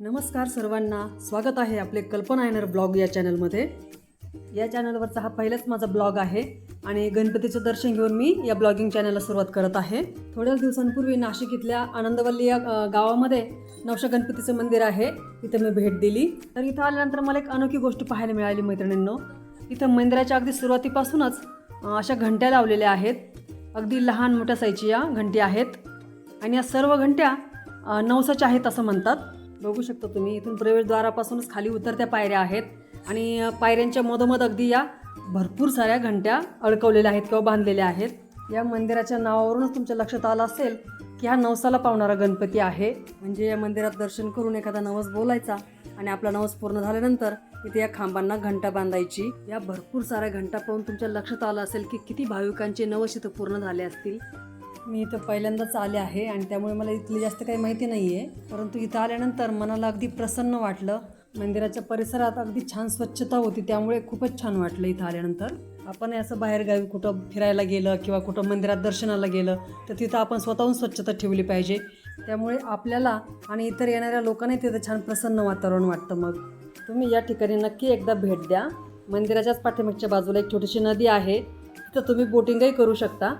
नमस्कार सर्वांना. स्वागत आहे आपले कल्पना येणार ब्लॉग या चॅनलमध्ये. या चॅनलवरचा हा पहिलाच माझा ब्लॉग आहे आणि गणपतीचं दर्शन घेऊन मी या ब्लॉगिंग चॅनलला सुरुवात करत आहे. थोड्याच दिवसांपूर्वी नाशिक इथल्या आनंदवल्ली या गावामध्ये नवशा गणपतीचं मंदिर आहे. तिथं मी भेट दिली. तर इथं आल्यानंतर मला एक अनोखी गोष्ट पाहायला मिळाली मैत्रिणींनो. इथं मंदिराच्या अगदी सुरुवातीपासूनच अशा घंट्या लावलेल्या आहेत. अगदी लहान मोठ्या साईजची या घंटी आहेत. आणि या सर्व घंट्या नवसाच्या आहेत असं म्हणतात. बघू शकता तुम्ही इथून प्रवेशद्वारापासूनच खाली उतरत्या पायऱ्या आहेत. आणि पायऱ्यांच्या मधोमध अगदी या भरपूर साऱ्या घंट्या अडकवलेल्या आहेत किंवा बांधलेल्या आहेत. या मंदिराच्या नावावरूनच तुमच्या लक्षात आलं असेल की हा नवसाला पावणारा गणपती आहे. म्हणजे या मंदिरात दर्शन करून एखादा नवस बोलायचा आणि आपला नवस पूर्ण झाल्यानंतर इथे या खांबांना घंटा बांधायची. या भरपूर साऱ्या घंटा पाहून तुमच्या लक्षात आलं असेल की किती भाविकांचे नवस इथं पूर्ण झाले असतील. मी इथं पहिल्यांदाच आले आहे आणि त्यामुळे मला इथली जास्त काही माहिती नाही आहे परंतु इथं आल्यानंतर मनाला अगदी प्रसन्न वाटलं. मंदिराच्या परिसरात अगदी छान स्वच्छता होती त्यामुळे खूपच छान वाटलं इथं आल्यानंतर. आपण असं बाहेरगावी कुठं फिरायला गेलं किंवा कुठं मंदिरात दर्शनाला गेलं तर तिथं आपण स्वतःहून स्वच्छता ठेवली पाहिजे. त्यामुळे आपल्याला आणि इतर येणाऱ्या लोकांनाही तिथं छान प्रसन्न वातावरण वाटतं मग. तुम्ही या ठिकाणी नक्की एकदा भेट द्या. मंदिराच्याच पाठीमागच्या बाजूला एक छोटीशी नदी आहे. तिथं तुम्ही बोटिंगही करू शकता.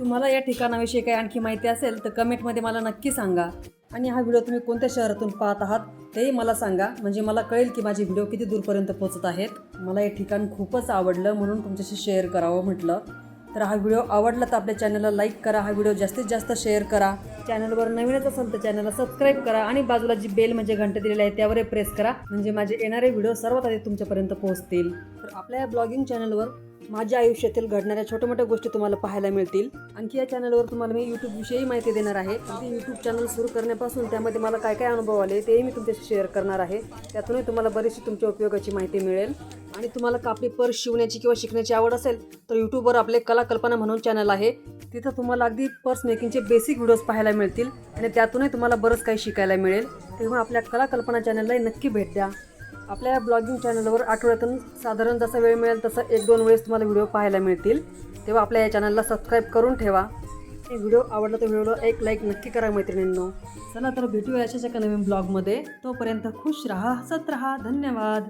तुम्हाला या ठिकाणाविषयी काही आणखी माहिती असेल तर कमेंटमध्ये मला नक्की सांगा. आणि हा व्हिडिओ तुम्ही कोणत्या शहरातून पाहत आहात तेही मला सांगा. म्हणजे मला कळेल की माझे व्हिडिओ किती दूरपर्यंत पोहोचत आहेत. मला हे ठिकाण खूपच आवडलं म्हणून तुमच्याशी शेअर करावं म्हटलं. तर हा व्हिडिओ आवडला तर आपल्या चॅनलला लाईक करा हा व्हिडिओ जास्तीत जास्त शेअर करा. चॅनलवर नवीनच असेल तर चॅनलला सबस्क्राईब करा आणि बाजूला जी बेल म्हणजे घंटा दिलेली आहे त्यावरही प्रेस करा. म्हणजे माझे येणारे व्हिडिओ सर्वात आधी तुमच्यापर्यंत पोहोचतील. तर आपल्या या ब्लॉगिंग चॅनलवर माझ्या आयुष्यातील घडणाऱ्या छोट्या मोठ्या गोष्टी तुम्हाला पाहायला मिळतील. आणखी या चॅनलवर तुम्हाला मी यूट्यूबविषयी माहिती देणार आहे. अगदी यूट्यूब चॅनल सुरू करण्यापासून त्यामध्ये मला काय काय अनुभव आले तेही मी तुमच्याशी शेअर करणार आहे. त्यातूनही तुम्हाला बरीचशी तुमच्या उपयोगाची माहिती मिळेल. आणि तुम्हाला कापडी पर्स शिवण्याची किंवा शिकण्याची आवड असेल तर यूट्यूबवर आपले कला कल्पना म्हणून चॅनल आहे. तिथं तुम्हाला अगदी पर्स मेकिंगचे बेसिक व्हिडिओज पाहायला मिळतील आणि त्यातूनही तुम्हाला बरंच काही शिकायला मिळेल. तेव्हा आपल्या कला कल्पना चॅनललाही नक्की भेट द्या. आपल्या ब्लॉगिंग चॅनलवर आठवड्यातून साधारण जसा वेळ मिळेल तसा एक दोन वेळेस तुम्हाला व्हिडिओ पाहायला मिळतील. तेव्हा आपल्या या चॅनलला सबस्क्राईब करून ठेवा. व्हिडिओ आवडला तर व्हिडिओला एक लाईक नक्की करा मैत्रिणींनो. चला तर भेटूया अशाच एका नवीन ब्लॉगमध्ये तोपर्यंत खुश राहा हसत राहा. धन्यवाद.